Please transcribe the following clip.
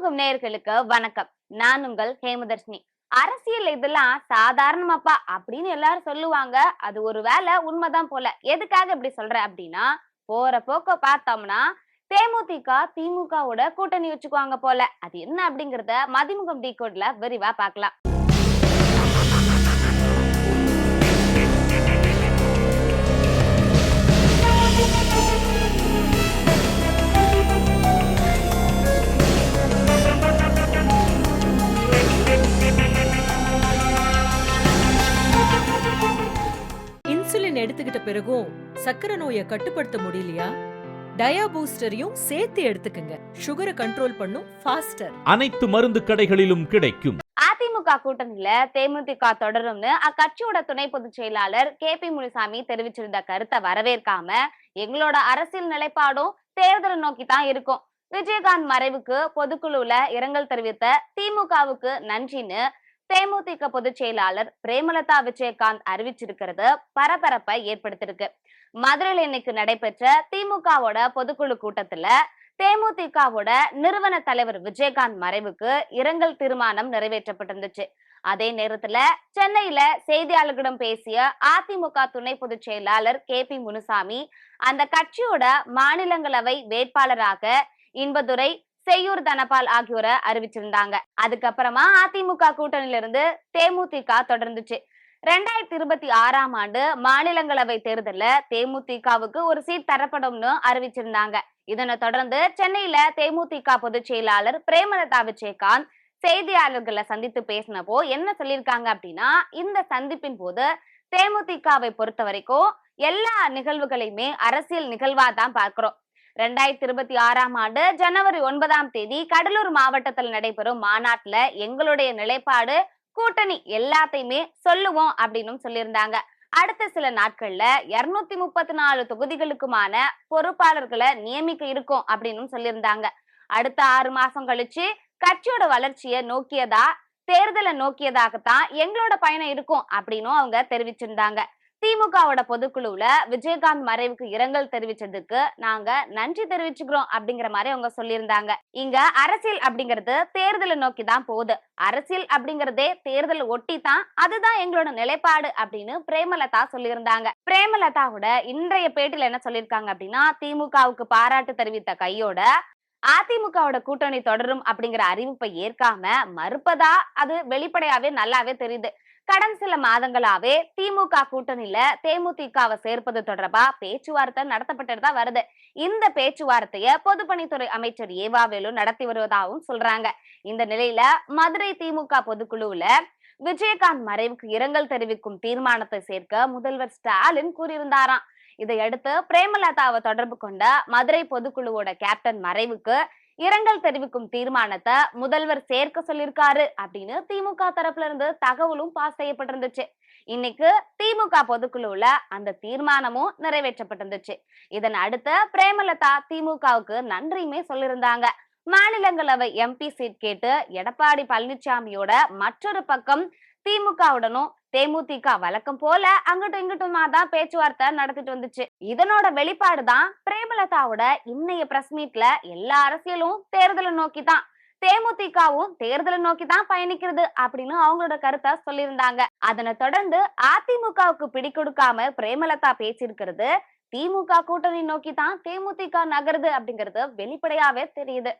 மதிமுகம் நேயர்களுக்கு வணக்கம். நான் உங்கள் ஹேமதர்ஷினி. அரசியல் இதெல்லாம் சாதாரணமாப்பா அப்படின்னு எல்லாரும் சொல்லுவாங்க. அது ஒரு வேலை உண்மைதான் போல. எதுக்காக இப்படி சொல்றேன் அப்படின்னா போற போக்க பார்த்தோம்னா தேமுதிக திமுகவோட கூட்டணி வச்சுக்குவாங்க போல. அது என்ன அப்படிங்கறத மதிமுகம் டீ கோட்ல விரிவா பாக்கலாம் பிறகும் சக்கரை நோயை கட்டுப்படுத்த முடியலையா? டயா பூஸ்டரையும் சேர்த்து எடுத்துக்கங்க. சுகரை கண்ட்ரோல் பண்ணும் ஃபாஸ்டர் அனைத்து மருந்து கடைகளிலும் கிடைக்கும். அதிமுக கூட்டணியில தேமுதிக தொடரும்னு அக்கட்சியோட துணை பொதுச் செயலாளர் கே பி முனிசாமி தெரிவிச்சிருந்த கருத்தை வரவேற்காம எங்களோட அரசியல் நிலைப்பாடும் தேர்தலை நோக்கி தான் இருக்கும். விஜயகாந்த் மறைவுக்கு பொதுக்குழுல இரங்கல் தெரிவித்த திமுகவுக்கு நன்றின்னு தேமுதிக பொதுச் செயலாளர் பிரேமலதா விஜயகாந்த் அறிவிச்சிருக்கிறது பரபரப்பை ஏற்படுத்தியிருக்கு. மதுரையில் இன்னைக்கு நடைபெற்ற திமுகவோட பொதுக்குழு கூட்டத்துல தேமுதிகவோட நிறுவன தலைவர் விஜயகாந்த் மறைவுக்கு இரங்கல் தீர்மானம் நிறைவேற்றப்பட்டிருந்துச்சு. அதே நேரத்துல சென்னையில செய்தியாளர்களிடம் பேசிய அதிமுக துணை பொதுச் செயலாளர் கே பி முனுசாமி அந்த கட்சியோட மாநிலங்களவை வேட்பாளராக இன்பதுரை செய்யூர் தனபால் ஆகியோரை அறிவிச்சிருந்தாங்க. அதுக்கப்புறமா அதிமுக கூட்டணியில இருந்து தேமுதிக தொடர்ந்துச்சு. ரெண்டாயிரத்தி இருபத்தி ஆறாம் ஆண்டு மாநிலங்களவை தேர்தலில் தேமுதிகவுக்கு ஒரு சீட் தரப்படும்னு அறிவிச்சிருந்தாங்க. இதனை தொடர்ந்து சென்னையில தேமுதிக பொதுச் செயலாளர் பிரேமலதா விஜயகாந்த் செய்தியாளர்களை சந்தித்து பேசினப்போ என்ன சொல்லியிருக்காங்க அப்படின்னா இந்த சந்திப்பின் போது தேமுதிகவை பொறுத்த வரைக்கும் எல்லா நிகழ்வுகளையுமே அரசியல் நிகழ்வா தான் பார்க்கிறோம். ரெண்டாயிரத்தி இருபத்தி ஆறாம் ஆண்டு ஜனவரி ஒன்பதாம் தேதி கடலூர் மாவட்டத்தில் நடைபெறும் மாநாட்டுல எங்களுடைய நிலைப்பாடு கூட்டணி எல்லாத்தையுமே சொல்லுவோம் அப்படின்னு சொல்லியிருந்தாங்க. அடுத்த சில நாட்கள்ல இருநூத்தி முப்பத்தி நாலு தொகுதிகளுக்குமான பொறுப்பாளர்களை நியமிக்க இருக்கும் அப்படின்னு சொல்லியிருந்தாங்க. அடுத்த ஆறு மாசம் கழிச்சு கட்சியோட வளர்ச்சியை நோக்கியதா தேர்தலை நோக்கியதாகத்தான் எங்களோட பயணம் இருக்கும் அப்படின்னும் அவங்க தெரிவிச்சிருந்தாங்க. திமுகவோட பொதுக்குழுவுல விஜயகாந்த் மறைவுக்கு இரங்கல் தெரிவிச்சதுக்கு நாங்க நன்றி தெரிவிச்சுக்கிறோம் அப்படிங்கிற மாதிரி அவங்க சொல்லியிருந்தாங்க. இங்க அரசியல் அப்படிங்கிறது தேர்தலை நோக்கி தான் போகுது. அரசியல் அப்படிங்கறதே தேர்தல் ஒட்டி தான் அதுதான் எங்களோட நிலைப்பாடு அப்படின்னு பிரேமலதா சொல்லியிருந்தாங்க. பிரேமலதாவோட இன்றைய பேட்டில என்ன சொல்லியிருக்காங்க அப்படின்னா திமுகவுக்கு பாராட்டு தெரிவித்த கையோட அதிமுகவோட கூட்டணி தொடரும் அப்படிங்கிற அறிவிப்பை ஏற்காம மறுப்பதா அது வெளிப்படையாவே நல்லாவே தெரியுது. கடந்த சில மாதங்களாவே திமுக கூட்டணியில தேமுதிகவை சேர்ப்பது தொடர்பா பேச்சுவார்த்தை நடத்தப்பட்டு தான் வருது. இந்த பேச்சுவார்த்தைய பொதுப்பணித்துறை அமைச்சர் ஏவாவேலு நடத்தி வருவதாகவும் சொல்றாங்க. இந்த நிலையில மதுரை திமுக பொதுக்குழுவுல விஜயகாந்த் மறைவுக்கு இரங்கல் தெரிவிக்கும் தீர்மானத்தை சேர்க்க முதல்வர் ஸ்டாலின் கூறியிருந்தாராம். இதையடுத்து பிரேமலதாவை தொடர்பு கொண்ட மதுரை பொதுக்குழுவோட கேப்டன் மறைவுக்கு இரங்கல் தெரிவிக்கும் தீர்மானத்தை முதல்வர் சேர்க்க சொல்லியிருக்காரு அப்படின்னு திமுக தரப்புல இருந்து தகவலும் பாஸ் செய்யப்பட்டிருந்துச்சு. இன்னைக்கு திமுக பொதுக்குழுவுல அந்த தீர்மானமும் நிறைவேற்றப்பட்டிருந்துச்சு. இதன் அடுத்த பிரேமலதா திமுகவுக்கு நன்றியுமே சொல்லியிருந்தாங்க. மாநிலங்களவை எம்பி சீட் கேட்டு எடப்பாடி பழனிசாமியோட மற்றொரு பக்கம் திமுகவுடனும் தேமுதிக வழக்கம் போல அங்கிட்டும் இங்கிட்டுமா தான் பேச்சுவார்த்தை நடத்திட்டு வந்துச்சு. இதனோட வெளிப்பாடு தான் பிரேமலதாவோட இன்னைய பிரஸ் மீட்ல எல்லா அரசியலும் தேர்தலை நோக்கி தான் தேமுதிகவும் தேர்தலை நோக்கி தான் பயணிக்கிறது அப்படின்னு அவங்களோட கருத்தை சொல்லியிருந்தாங்க. அதனை தொடர்ந்து அதிமுகவுக்கு பிடி கொடுக்காம பிரேமலதா பேசியிருக்கிறது திமுக கூட்டணி நோக்கி தான் தேமுதிக நகருது அப்படிங்கிறது வெளிப்படையாவே தெரியுது.